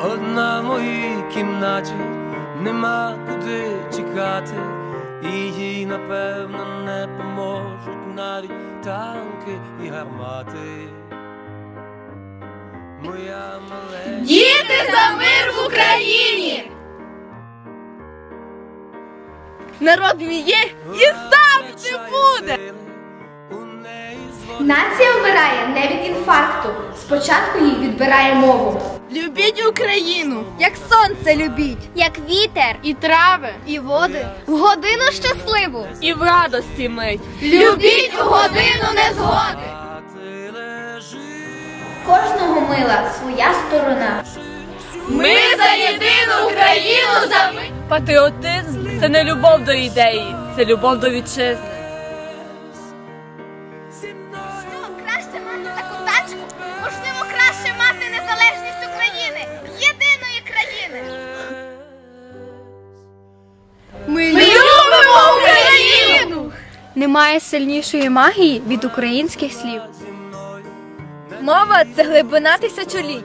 Одна в моїй кімнаті, нема куди тікати, і їй напевно не поможуть навіть танки і гармати. Моя маленька. Діти за мир в Україні! Народ мій є і завжди буде! Нація вмирає не від інфаркту. Спочатку їй відбирає мову. Любіть Україну, як сонце любіть, Як вітер і трави, і води в годину щасливу. і в радості мить. Любіть у годину незгоди. Кожного мила своя сторона. Ми за єдину Україну за ми. Патріотизм це не любов до ідеї, це любов до вітчизни. Краще мати таку тачку, Немає сильнішої магії від українських слів. Мова це глибина тисячоліть.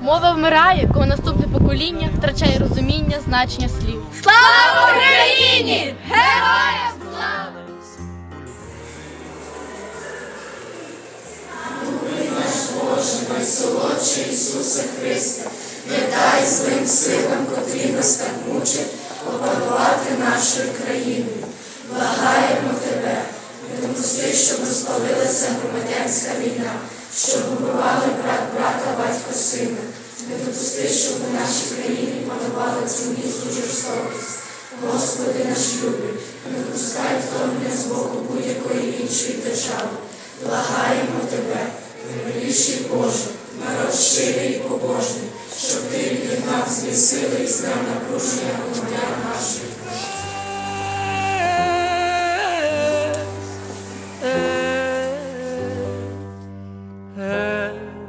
Мова вмирає, коли наступне покоління втрачає розуміння значення слів. Слава Україні! Героям слава! Щоб убивали брат брата, батько сина, не допусти, щоб у нашій країні панували цю міцну жорстокість. Господи наш любий, не допускай втомлення з боку будь-якої іншої держави. Благаємо тебе, ти від нас змісили і з нам напруження громадян наших. head